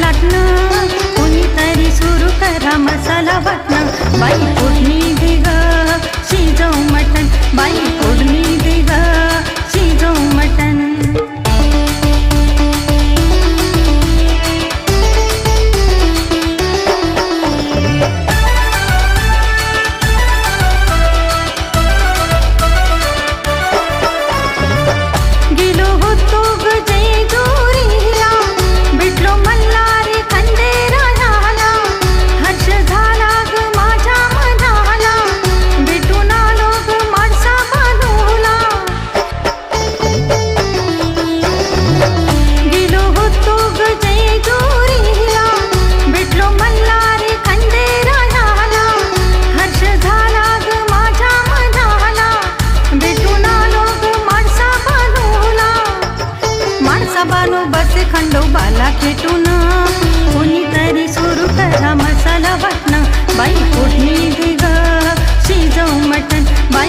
लाटणं. कोणीतरी सुरू करा मसाला वाटणं. बाई फोडणी बानू बसे खंडोबाला खेटून. कोणीतरी सुरू करा मसाला वाटणं. बाई फोडणी दे शिजव मटण. बाई